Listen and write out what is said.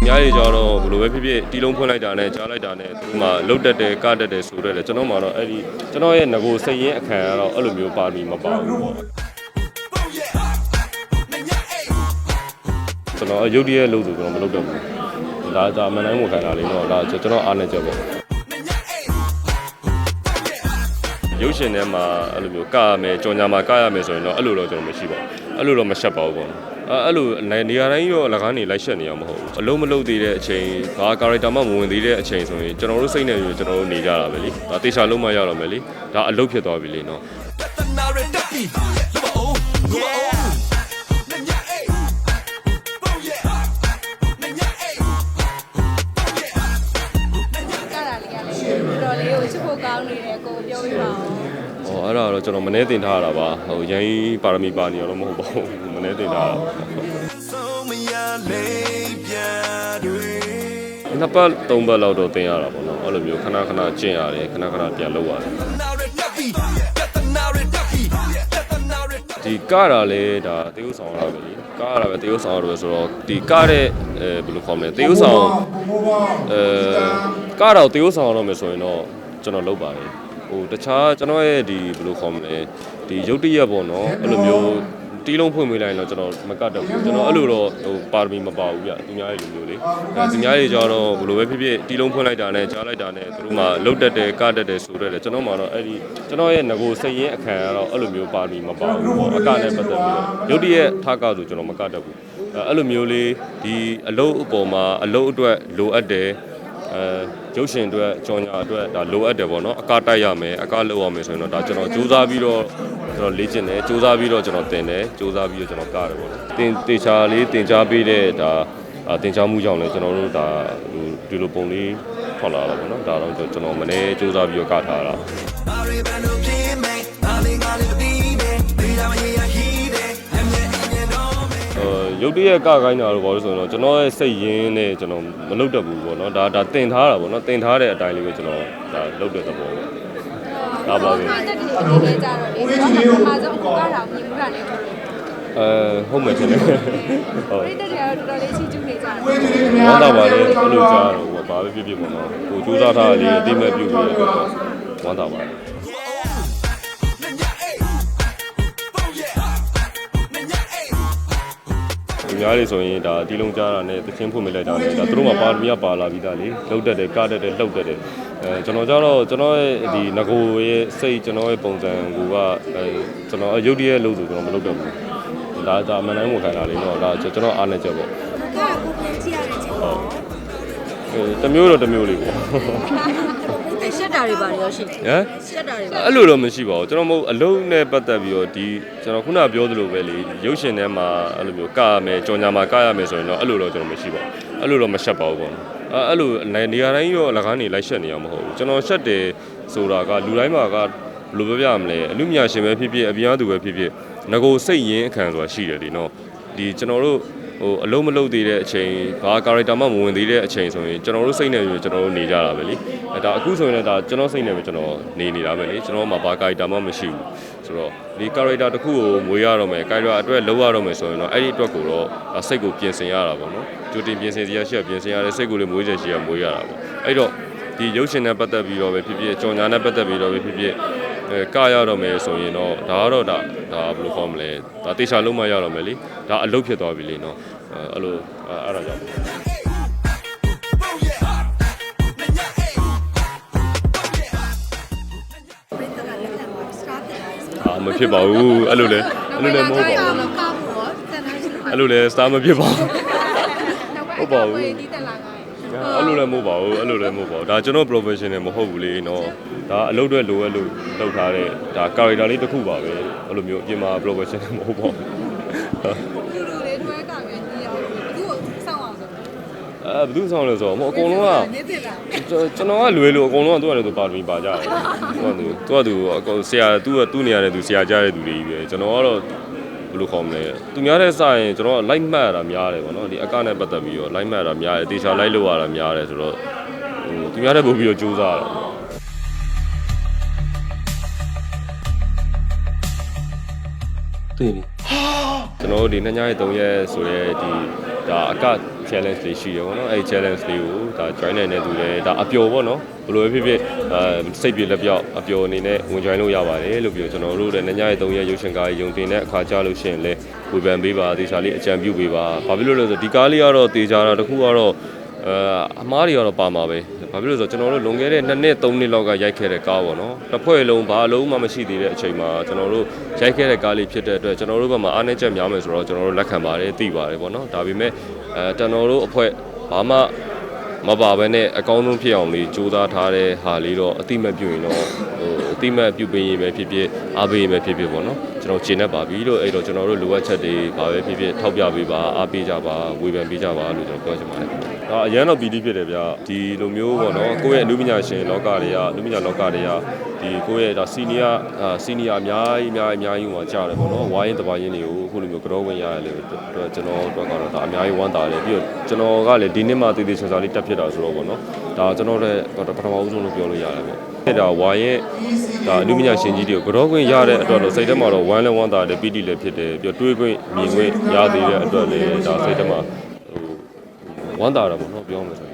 အများကြီးကြတော့ဘယ်လိုပဲဖြစ်ဖြစ်တီလုံးဖွင့်လိုက်တာနဲ့ကြားလိုက်တာနဲ့သူတို့မှလုတ်တက်တယ်ကတက်တယ်ဆိုတော့လေကျွန်တော်မှတော့အဲ့ဒီကျွန်တော်ရဲ့ငကိုစိတ်ရင်းအခမ်းကတော့အဲ့လိုမျိုးပါမီမပါဘူးပေါ့ကျွန်တော်ရုပ်တရက်လို့ဆိုကျွန်တော်မလုပ်တော့ဘူးဒါဒါမနိုင်မခံတာလေးတော့ဒါကျွန်တော်အားနေချက်ပေါ့ရုပ်ရှင်ထဲမှာအဲ့လိုမျိုးကရမယ်ကြော်ညာမှာကရမယ်ဆိုရင်တော့အဲ့လိုတော့ကျွန်တော်မရှိပါဘူး အဲ့လိုတော့မရှက်ပါဘူးပေါ့အဲ့အဲ့လိုနေရာတိုင်းရောအလကားနေလိုက်ရှက်နေရမှာမဟုတ်ဘူးအလုံးမလုံးသေးတဲ့အချိန်ဘာ character မှမဝင်သေးတဲ့အချိန်ဆိုရင်ကျွန်တော်တို့စိတ်နဲ့ကျွန်တော်တို့နေကြတာပဲလေဒါတေချာလုံးမရတော့မယ်လေဒါအလုပ်ဖြစ်သွားပြီလေနော်ကတာလေးကလည်းတော်တော်လေးကိုချစ်ဖို့ကောင်းနေတယ်ကိုပြောပြပါဦး။ ဟောအဲ့ဒါတော့ကျွန်တော်မနေတင်ထားရတာပါ။ဟိုရင်းပါရမီပါနေရတော့မဟုတ်ပါဘူး။မနေတင်ထားတာပါ။နှစ်ပတ်သုံးပတ်လောက်တော့တင်ရတာပေါ့နော်။အဲ့လိုမျိုးခဏခဏကျင့်ရတယ်ခဏခဏပြန်လုပ်ရတယ်။ဒီကတာလေဒါတေးဥဆောင်ရတာပဲလေ။ကရတာပဲတေးဥဆောင်ရတာပဲဆိုတော့ဒီကတဲ့အဲဘယ်လိုခေါ်မလဲတေးဥဆောင်အဲကတာကိုတေးဥဆောင်ရတော့မယ်ဆိုရင်တော့ကျွန်တော်လုပ်ပါတယ်။ဟို တခြားကျွန်တော်ရဲ့ဒီဘယ်လိုခေါ်မလဲဒီရုပ်တရက်ပေါ့နော်အဲ့လိုမျိုးတီးလုံးဖွင့်ပေးလိုက်ရင်တော့ကျွန်တော်မကတ်တော့ဘူးကျွန်တော်အဲ့လိုတော့ဟိုပါရမီမပါဘူးဗျသူများရဲ့လူမျိုးလေအဲသူများရဲ့ကြတော့ဘယ်လိုပဲဖြစ်ဖြစ်တီးလုံးဖွင့်လိုက်တာနဲ့ကြားလိုက်တာနဲ့သူတို့မှလုတ်တက်တယ်ကတက်တယ်ဆိုတော့လေကျွန်တော်မှတော့အဲ့ဒီကျွန်တော်ရဲ့ငကိုစိတ်ရင်းအခမ်းကတော့အဲ့လိုမျိုးပါရမီမပါဘူးပေါ့အကနဲ့ပတ်သက်ပြီးတော့ရုပ်တရက်ထားကဆိုကျွန်တော်မကတ်တတ်ဘူးအဲအဲ့လိုမျိုးလေးဒီအလုပ်အပေါ်မှာအလုပ်အတွက်လိုအပ်တယ်အဲ ရုပ်ရှင်အတွက်ကြော်ညာအတွက်ဒါလိုအပ်တယ်ပေါ့နော်အကတိုက်ရမယ်အကလုပ်ရမယ်ဆိုရင်တော့ဒါကျွန်တော်စူးစမ်းပြီးတော့ကျွန်တော်လေ့ကျင့်တယ်စူးစမ်းပြီးတော့ကျွန်တော်သင်တယ်စူးစမ်းပြီးတော့ကျွန်တော်ကတယ်ပေါ့နော်တင်တေချာလေးတင် जा ပေးတဲ့ဒါအာတင် जा မှုကြောင့်လည်းကျွန်တော်တို့ဒါဟိုဒီလိုပုံလေးထွက်လာတာပေါ့နော်ဒါတော့ကျွန်တော်မနေ့စူးစမ်းပြီးတော့ကထားတာ ရုပ်တရက်ကခိုင်းတာလို့ပြောလို့ဆိုရင်တော့ကျွန်တော်ရဲ့စိတ်ရင်းနဲ့ကျွန်တော်မလုပ်တတ်ဘူးပေါ့နော်ဒါဒါတင်ထားတာပေါ့နော်တင်ထားတဲ့အတိုင်းလေးပဲကျွန်တော်ဒါလုပ်တဲ့သဘောပေါ့ဒါပါပဲတက်တယ်ဒီနေ့ကြတော့လေဘာမှမဆုံးကိုကတာမြင်မှုတာနဲ့တွေ့တယ်အဲဟုတ်မယ်ရှင်ဟုတ်ပရိသတ်တွေကတော့တော်တော်လေးချီးကျူးနေကြတယ်ဝမ်းသာပါလေအဲ့လိုကြားတော့ဘာပဲဖြစ်ဖြစ်ပေါ့နော်ကိုစူးစမ်းထားတာလေးအတိမဲ့ပြုတ်ပြီးတော့ဝမ်းသာပါတယ် ဒီများလေးဆိုရင်ဒါတီးလုံးကြားတာနဲ့တချင်းဖွင့်မိလိုက်တာနဲ့ဒါသူတို့မှပါရမီကပါလာပြီးသားလေလှုပ်တက်တယ်ကတက်တယ်လှုပ်တက်တယ်အဲကျွန်တော်ကြတော့ကျွန်တော်ရဲ့ဒီငကိုရဲ့စိတ်ကျွန်တော်ရဲ့ပုံစံကိုကအဲကျွန်တော်ရုပ်တရက်လို့ဆိုကျွန်တော်မလုပ်တော့ဘူးဒါဒါမနိုင်မခံတာလေးတော့ဒါကျွန်တော်အားနေချက်ပေါ့ကကိုပြန်ကြည့်ရတဲ့ချိန်ပေါ့အဲတစ်မျိုးတော့တစ်မျိုးလေးပေါ့ အဲ့ရှက်တာတွေပါရောရှိဟမ်ရှက်တာတွေပါအဲ့လိုတော့မရှိပါဘူးကျွန်တော်မဟုတ်အလုံးနဲ့ပတ်သက်ပြီးတော့ဒီကျွန်တော်ခုနပြောသလိုပဲလေရုပ်ရှင်ထဲမှာအဲ့လိုမျိုးကရမယ်ကြော်ညာမှာကရမယ်ဆိုရင်တော့အဲ့လိုတော့ကျွန်တော်မရှိပါဘူးအဲ့လိုတော့မရှက်ပါဘူးပေါ့နော်အဲ့အဲ့လိုနေရာတိုင်းရောအလကားနေလိုက်ရှက်နေရမှာမဟုတ်ဘူးကျွန်တော်ရှက်တယ်ဆိုတာကလူတိုင်းမှာကဘယ်လိုပြောပြမလဲအလူမြရှင်ပဲဖြစ်ဖြစ်အပြားသူပဲဖြစ်ဖြစ်ငကိုစိတ်ရင်းအခမ်းဆိုတာရှိတယ်ဒီနော်ဒီကျွန်တော်တို့ ဟိုအလုံးမလုံးသေးတဲ့အချိန်ဘာ character မှမဝင်သေးတဲ့အချိန်ဆိုရင်ကျွန်တော်တို့စိတ်နဲ့ကျွန်တော်တို့နေကြတာပဲလေအဲဒါအခုဆိုရင်လည်းဒါကျွန်တော်စိတ်နဲ့ပဲကျွန်တော်နေနေတာပဲလေကျွန်တော်မှဘာ character မှမရှိဘူးဆိုတော့ဒီ character တစ်ခုကိုမွေးရတော့မယ် character အတွက်လုံးရတော့မယ်ဆိုရင်တော့အဲ့ဒီအတွက်ကိုတော့ဒါစိတ်ကိုပြင်ဆင်ရတာပေါ့နော်ကြိုတင်ပြင်ဆင်စရာရှိရပြင်ဆင်ရတယ်စိတ်ကိုလည်းမွေးချင်ရှိရမွေးရတာပေါ့အဲ့တော့ဒီရုပ်ရှင်နဲ့ပတ်သက်ပြီးတော့ပဲဖြစ်ဖြစ်ကြော်ညာနဲ့ပတ်သက်ပြီးတော့ပဲဖြစ်ဖြစ် အဲကရတော့မယ်ဆိုရင်တော့ဒါကတော့ဒါဒါဘယ်လိုခေါ်မလဲဒါတေချာလုံးမရတော့မယ်လေဒါအလုပ်ဖြစ်သွားပြီလေနော်အဲအဲ့လိုအဲအဲ့ဒါကြောင့်အာမဖြစ်ပါဘူးအဲ့လိုလေအဲ့လိုလည်းမဟုတ်ပါဘူးမကောက်ဘူးတော့တန်တိုင်းရှိလို့အဲ့လိုလည်းစတားမဖြစ်ပါဘူးဟုတ်ပါဘူးဒီတက်လာခိုင်း အဲ့လိုလည်းမဟုတ်ပါဘူးအဲ့လိုလည်းမဟုတ်ပါဘူးဒါကျွန်တော် professional မဟုတ်ဘူးလေနော်ဒါအလုပ်တွေလိုအပ်လို့လုပ်ထားတဲ့ဒါ character လေးတစ်ခုပါပဲအဲ့လိုမျိုးအပြင်မှာ professional မဟုတ်ပါဘူးလူလူလေးတွဲတာပဲညီအောင်ဘယ်သူ့ကိုစောင့်အောင်ဆိုအဲဘယ်သူဆောင်လဲဆိုတော့မဟုတ်အကုန်လုံးကနေတယ်လားကျွန်တော်ကလွယ်လို့အကုန်လုံးကသူ့ရတယ်သူပါရမီပါကြတယ်သူကသူသူကသူအကုန်ဆရာသူ့သူ့နေရာနဲ့သူဆရာကြတဲ့သူတွေကြီးပဲကျွန်တော်ကတော့ ဘယ်လိုခေါ်မလဲသူများတဲ့စရင်ကျွန်တော်က light မှတ်ရတာများတယ်ပေါ့နော်ဒီအကနဲ့ပတ်သက်ပြီးတော့ light မှတ်ရတာများတယ်တေချာ light လောက်ရတာများတယ်ဆိုတော့ဟိုသူများတဲ့ပို့ပြီးတော့စူးစမ်းရတယ်တွေ့ပြီ ကျွန်တော်တို့ဒီနှစ်ညရဲ့သုံးရက်ဆိုရဲဒီဒါအက challenge လေးရှိတယ်ပေါ့နော်အဲ့ဒီ challenge လေးကိုဒါ join နိုင်တဲ့သူတွေဒါအပျော်ပေါ့နော်ဘယ်လိုပဲဖြစ်ဖြစ်အဲစိတ်ပြေလက်ပြောက်အပျော်အနေနဲ့ဝင် join လို့ရပါတယ်လို့ပြောကျွန်တော်တို့လည်းညညရဲ့3ရက်ရုပ်ရှင်ကားရုံတင်တဲ့အခါကြလို့ရှိရင်လည်းဝေဖန်ပေးပါဒီစားလေးအကြံပြုပေးပါဘာဖြစ်လို့လဲဆိုတော့ဒီကားလေးကတော့တေချာတာတစ်ခုကတော့ အဲအမားတွေကတော့ပါမှာပဲဘာဖြစ်လို့လဲဆိုတော့ကျွန်တော်တို့လွန်ခဲ့တဲ့2နှစ်3နှစ်လောက်ကရိုက်ခဲ့တဲ့ကားပေါ့နော်တစ်ဖွဲ့လုံးဘာအလုံးမှမရှိသေးတဲ့အချိန်မှာကျွန်တော်တို့ရိုက်ခဲ့တဲ့ကားလေးဖြစ်တဲ့အတွက်ကျွန်တော်တို့ဘက်မှာအားနည်းချက်များမယ်ဆိုတော့ကျွန်တော်တို့လက်ခံပါတယ်သိပါတယ်ပေါ့နော်ဒါပေမဲ့အဲကျွန်တော်တို့အဖွဲ့ဘာမှမပါဘဲနဲ့အကောင်းဆုံးဖြစ်အောင်လေးစူးစမ်းထားတဲ့ဟာလေးတော့အတိမတ်ပြုရင်တော့ဟိုအ တိမတ်ပြုပေးရင်ပဲဖြစ်ဖြစ်အားပေးရင်ပဲဖြစ်ဖြစ်ပေါ့နော်ကျွန်တော်ရှင်းတတ်ပါပြီလို့အဲ့တော့ကျွန်တော်တို့လိုအပ်ချက်တွေဘာပဲဖြစ်ဖြစ်ထောက်ပြပေးပါအားပေးကြပါဝေဖန်ပေးကြပါလို့ကျွန်တော်ပြောချင်ပါတယ်ဒါအရန်တော့ပီတိဖြစ်တယ်ဗျဒီလိုမျိုးပေါ့နော်ကိုယ့်ရဲ့အနုပညာရှင်လောကတွေကအနုပညာလောကတွေကဒီကိုယ့်ရဲ့ဒါစီနီယာစီနီယာအများကြီးအများကြီးအများကြီးဟိုကြားတယ်ပေါ့နော်ဝိုင်းတပါရင်းတွေကိုအခုလိုမျိုးကြောဝင်ရတယ်လေအတွက်ကျွန်တော်တို့ကတော့ဒါအများကြီးဝမ်းသာတယ်ပြီးတော့ကျွန်တော်ကလည်းဒီနှစ်မှတည်တည်ချာချာလေးတက်ဖြစ်တာဆိုတော့ပေါ့နော်ဒါကျွန်တော်တို့ပထမဦးဆုံးလို့ပြောလို့ရတယ်ပေါ့အဲ့ ဒါဝိုင်းရဲ့ဒါအနုပညာရှင်ကြီးတွေကိုကြောခွင့်ရတဲ့အတွက်တော့စိတ်ထဲမှာတော့ဝမ်းလည်းဝမ်းသာတယ်ပီတိလည်းဖြစ်တယ်ပြီးတော့တွေးခွင့်မြင်ခွင့်ရသေးတဲ့အတွက်လည်းဒါစိတ်ထဲမှာဟိုဝမ်းသာတာပေါ့နော်ပြောမှဆိုရင်